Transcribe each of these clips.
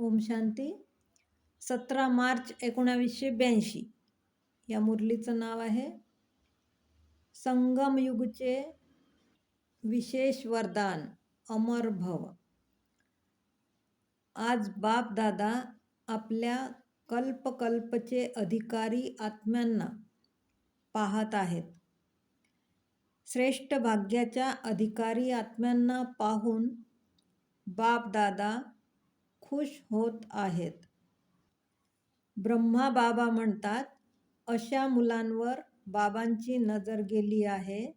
ओम शांती. सतरा मार्च एकोणावीसशे ब्याऐंशी. या मुरलीचं नाव आहे. संगमयुगचे विशेष वरदान अमर भव. आज बाप दादा आपल्या कल्पकल्पचे अधिकारी आत्म्यांना पाहत आहेत. श्रेष्ठ भाग्याच्या अधिकारी आत्म्यांना पाहून बाप दादा खुश होत आहेत. ब्रह्मा बाबा म्हणतात अशा मुलांवर बाबांची नजर गेली आहे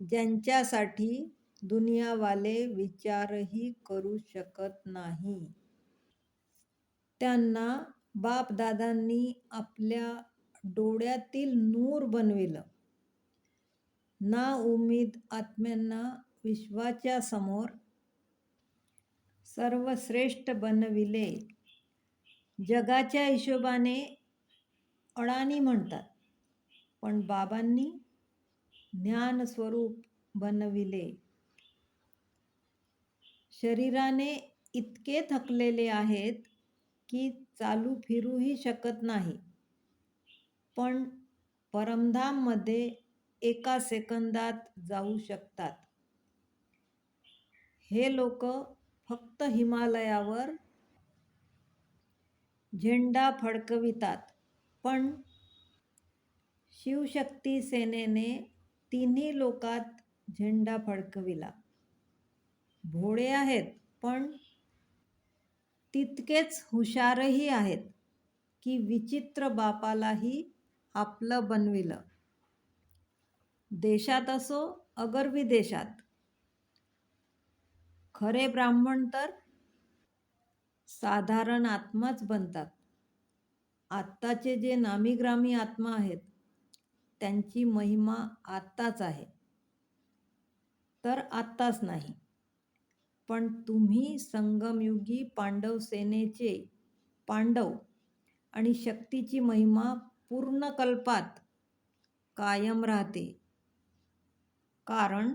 ज्यांच्यासाठी दुनियावाले विचारही करू शकत नाही. त्यांना बापदादांनी आपल्या डोळ्यातील नूर बनविलं. ना उमेद आत्म्यांना विश्वाच्या समोर सर्वश्रेष्ठ बनविले. जगाच्या हिशोबाने अडाणी म्हणतात पण बाबांनी ज्ञानस्वरूप बनविले. शरीराने इतके थकलेले आहेत की चालू फिरूही शकत नाही. पण परमधाममध्ये एका सेकंदात जाऊ शकतात. हे लोक फक्त हिमालयावर झेंडा फडकवितात. पण शिवशक्ती सेनेने तिन्ही लोकात झेंडा फडकविला. भोळे आहेत पण तितकेच हुशारही आहेत की विचित्र बापालाही आपलं बनविलं. देशात असो अगर विदेशात खरे ब्राह्मण तर साधारण आत्माच बनतात. आत्ताचे जे नामीग्रामी आत्मा आहेत त्यांची महिमा आत्ताच आहे. तर आत्ताच नाही. पण तुम्ही संगमयुगी पांडव सेनेचे पांडव आणि शक्तीची महिमा पूर्ण कल्पात कायम राहते. कारण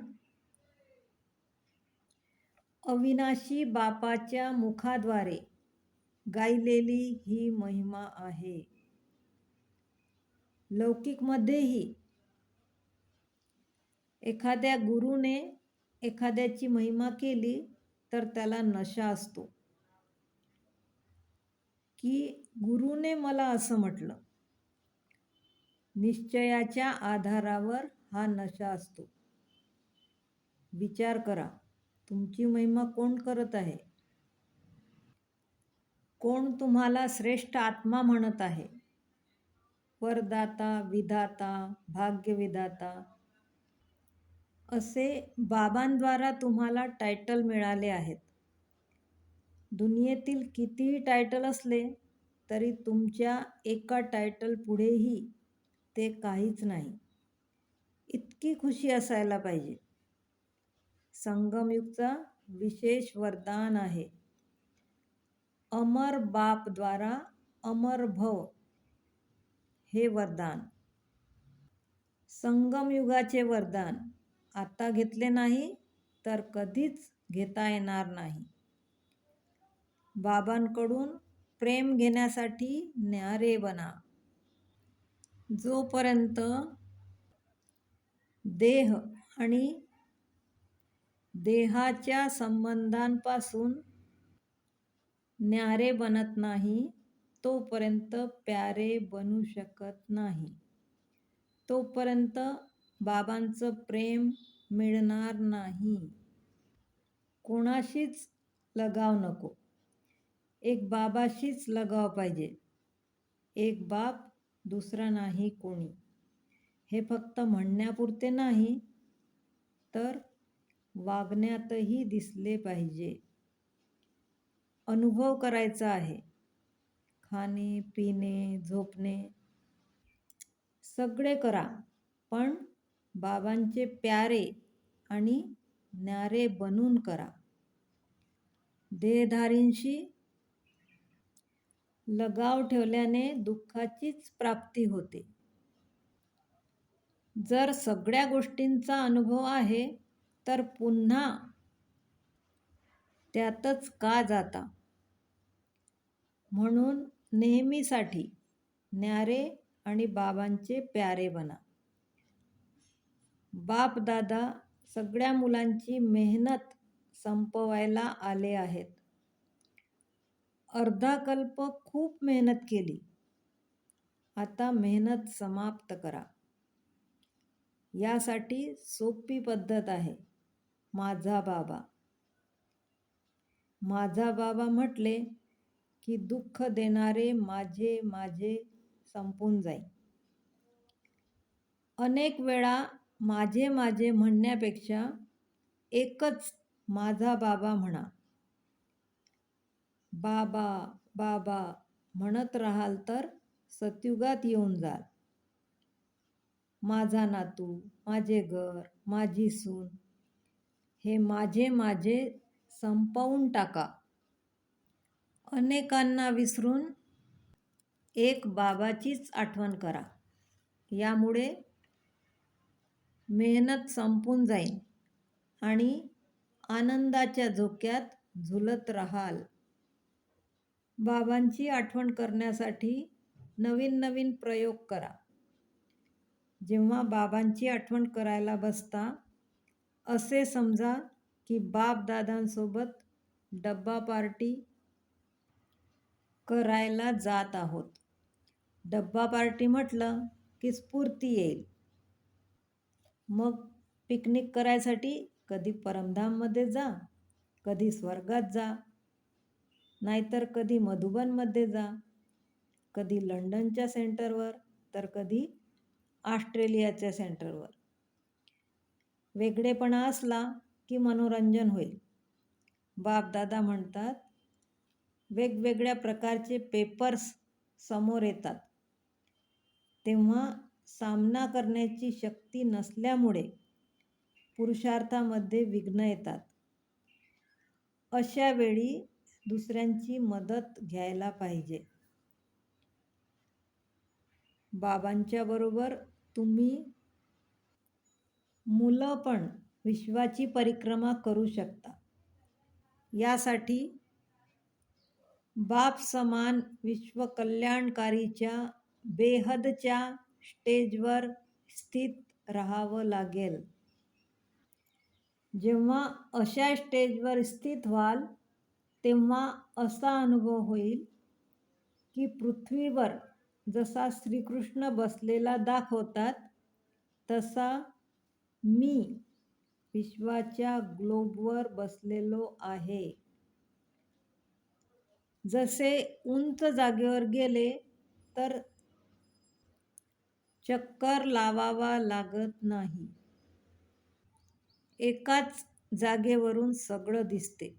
अविनाशी बापाच्या मुखाद्वारे गायलेली ही महिमा आहे. लौकिकमध्येही एखाद्या गुरुने एखाद्याची महिमा केली तर त्याला नशा असतो. की गुरुने मला असं म्हटलं निश्चयाच्या आधारावर हा नशा असतो. विचार करा. तुमची महिमा कोण करत आहे? कोण तुम्हाला श्रेष्ठ आत्मा म्हणत आहे? वरदाता विधाता भाग्यविधाता असे बाबांद्वारा तुम्हाला टायटल मिळाले आहेत. दुनियेतील कितीही टायटल असले तरी तुमच्या एका टायटल पुढेही ते काहीच नाही. इतकी खुशी असायला पाहिजे. संगमयुगचा विशेष वरदान आहे. अमर बापद्वारा अमर भव हे वरदान. संगमयुगाचे वरदान. आता घेतले नाही तर कधीच घेता येणार नाही. बाबांकडून प्रेम घेण्यासाठी न्यारे बना. जोपर्यंत देह आणि देहाच्या संबंधांपासून न्यारे बनत नाही तोपर्यंत प्यारे बनू शकत नाही. तोपर्यंत बाबांचं प्रेम मिळणार नाही. कोणाशीच लगाव नको. एक बाबाशीच लगाव पाहिजे. एक बाप दुसरा नाही कोणी. हे फक्त म्हणण्यापुरते नाही तर वागण्यातही दिसले पाहिजे. अनुभव करायचा आहे. खाणे पिणे झोपणे सगळे करा पण बाबांचे प्यारे आणि न्यारे बनून करा. देहधारींशी लगाव ठेवल्याने दुःखाचीच प्राप्ती होते. जर सगळ्या गोष्टींचा अनुभव आहे तर पुन्हा त्यातच का जाता? म्हणून नेहमीसाठी न्यारे आणि बाबांचे प्यारे बना. बाप दादा सगळ्या मुलांची मेहनत संपवायला आले आहेत. अर्धा कल्प खूप मेहनत केली. आता मेहनत समाप्त करा. यासाठी सोपी पद्धत आहे. माझा बाबा. माझा बाबा म्हटले की दुःख देणारे माझे माझे संपून जाईल. अनेक वेळा माझे माझे म्हणण्यापेक्षा एकच माझा बाबा म्हणा बाबा बाबा म्हणत राहाल तर सत्युगात येऊन जाल. माझा नातू माझे घर माझी सून हे माझे माझे संपवून टाका. अनेकांना विसरून एक बाबाचीच आठवण करा. यामुळे मेहनत संपून जाईल आणि आनंदाच्या झोक्यात झुलत राहाल. बाबांची आठवण करण्यासाठी नवीन नवीन प्रयोग करा. जेव्हा बाबांची आठवण करायला बसता असे समजा की बापदादांसोबत डब्बा पार्टी करायला जात आहोत. डब्बा पार्टी म्हटलं की स्फूर्ती येईल. मग पिकनिक करायसाठी कधी परमधाममध्ये जा कधी स्वर्गात जा नाहीतर कधी मधुबनमध्ये जा कधी लंडनच्या सेंटरवर तर कधी ऑस्ट्रेलियाच्या सेंटरवर. वेगळेपणा असला की मनोरंजन होईल. बापदादा म्हणतात वेगवेगळ्या प्रकारचे पेपर्स समोर येतात. तेव्हा सामना करण्याची शक्ती नसल्यामुळे पुरुषार्थामध्ये विघ्न येतात. अशा वेळी दुसऱ्यांची मदत घ्यायला पाहिजे. बाबांच्या बरोबर तुम्ही मुलं पण विश्वाची परिक्रमा करू शकता यासाठी बाप समान विश्वकल्याणकारीच्या बेहदच्या स्टेजवर स्थित राहावं लागेल. जेव्हा अशा स्टेजवर स्थित व्हाल तेव्हा असा अनुभव होईल की पृथ्वीवर जसा श्रीकृष्ण बसलेला दाखवतात तसा मी विश्वाच्या ग्लोबवर बसलेलो आहे. जसे उंच जागेवर गेले तर चक्कर लावावा लागत नाही. एकाच जागेवरून सगळं दिसते.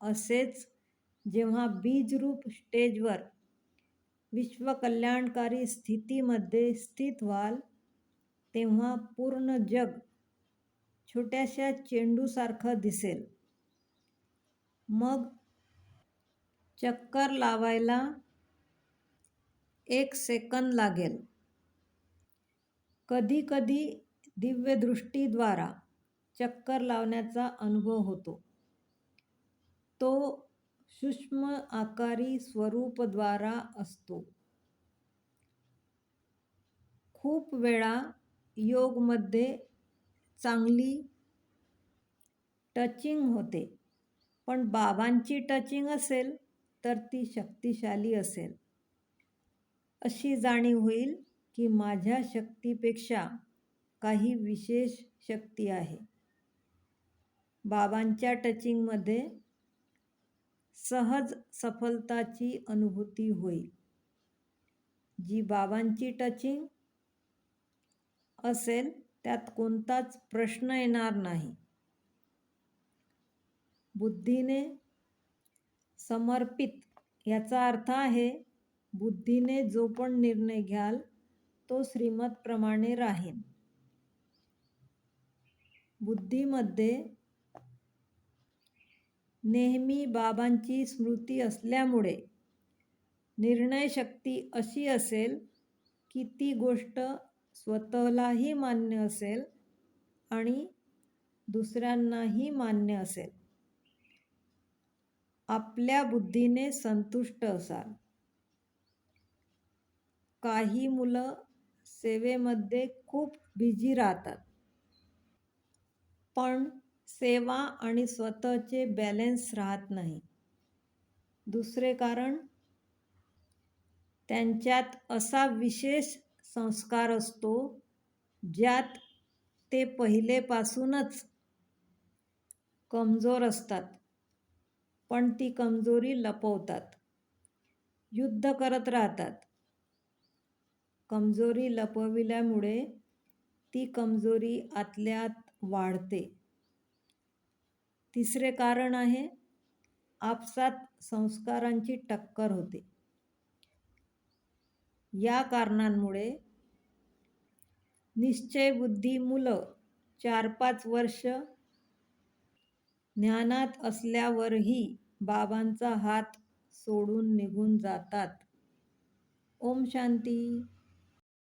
असेच जेव्हा बीजरूप स्टेजवर विश्वकल्याणकारी स्थितीमध्ये स्थित व्हाल तेव्हा पूर्ण जग छोट्याशा चेंडूसारखं दिसेल. मग चक्कर लावायला एक सेकंद लागेल. कधीकधी दिव्यदृष्टीद्वारा चक्कर लावण्याचा अनुभव होतो. तो सूक्ष्म आकारी स्वरूपद्वारा असतो. खूप वेळा योगमध्ये चांगली टचिंग होते. पण बाबांची टचिंग असेल तर ती शक्तिशाली असेल. अशी जाणीव होईल की माझ्या शक्तीपेक्षा काही विशेष शक्ती आहे. बाबांच्या टचिंगमध्ये सहज सफलताची अनुभूती होईल. जी बाबांची टचिंग असेल त्यात कोणताच प्रश्न येणार नाही. बुद्धीने समर्पित याचा अर्थ आहे बुद्धीने जो पण निर्णय घ्याल तो श्रीमतप्रमाणे राहील. बुद्धीमध्ये नेहमी बाबांची स्मृती असल्यामुळे निर्णयशक्ती अशी असेल की ती गोष्ट स्वतःलाही मान्य असेल आणि दुसऱ्यांनाही मान्य असेल. आपल्या बुद्धीने संतुष्ट असाल. काही मुलं सेवेमध्ये खूप बिझी राहतात. पण सेवा आणि स्वतःचे बॅलेन्स राहत नाही. दुसरे कारण त्यांच्यात असा विशेष संस्कार असतो ज्यात ते पहिलेपासूनच कमजोर असतात. पण ती कमजोरी लपवतात. युद्ध करत राहतात. कमजोरी लपविल्यामुळे ती कमजोरी आतल्यात वाढते. तिसरे कारण आहे आपसात संस्कारांची टक्कर होते. या कारणांमुळे निश्चयबुद्धी मुलं चार पाच वर्ष ज्ञानात असल्यावरही बाबांचा हात सोडून निघून जातात. ओम शांती.